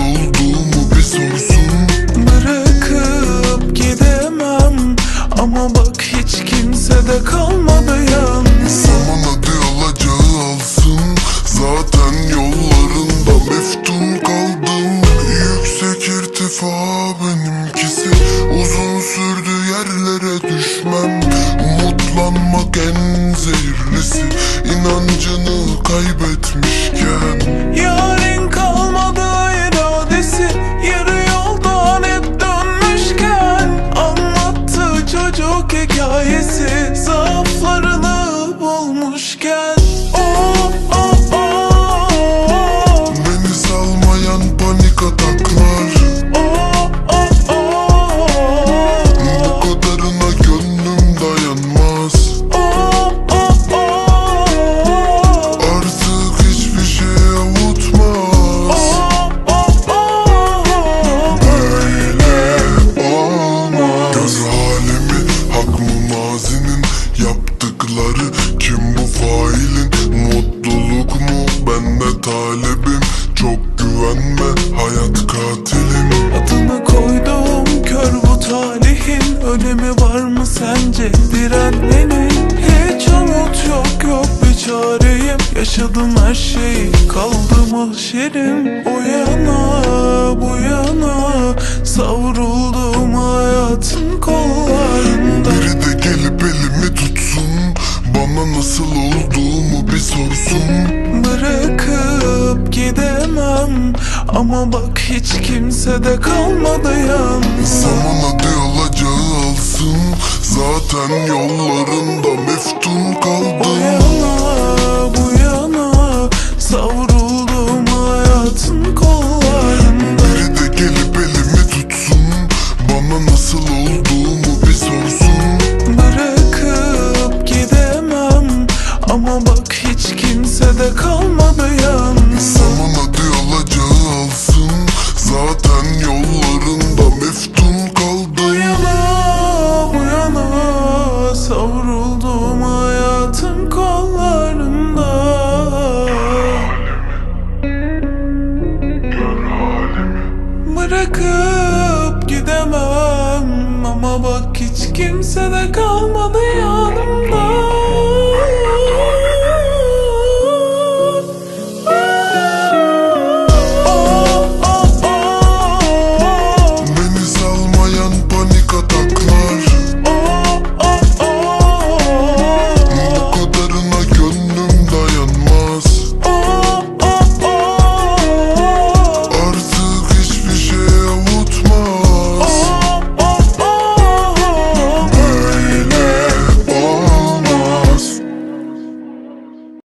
olduğumu bir sorsun. Bırakıp gidemem. Ama bak hiç kimse de kalmadı yan cause Çok güvenme hayat katilim. Adını koyduğum kör bu talihin. Önemi var mı sence? Direnmenin Hiç umut yok yok bir çareyim. Yaşadım her şeyi kaldı mahşerim O yana bu yana Savruldum Bana nasıl olduğumu bir sorsun. Bırakıp gidemem. Ama bak hiç kimse de kalmadı yalnız. Zaman adı alacağı alsın Zaten yollarında de kalmadı yalnız Zaman adı alacağı alsın Zaten yollarında meftun Bu kaldım yana bu yana Savruldum hayatın kollarında. Bırakıp gidemem. Ama bak hiç kimse de kalmadı ya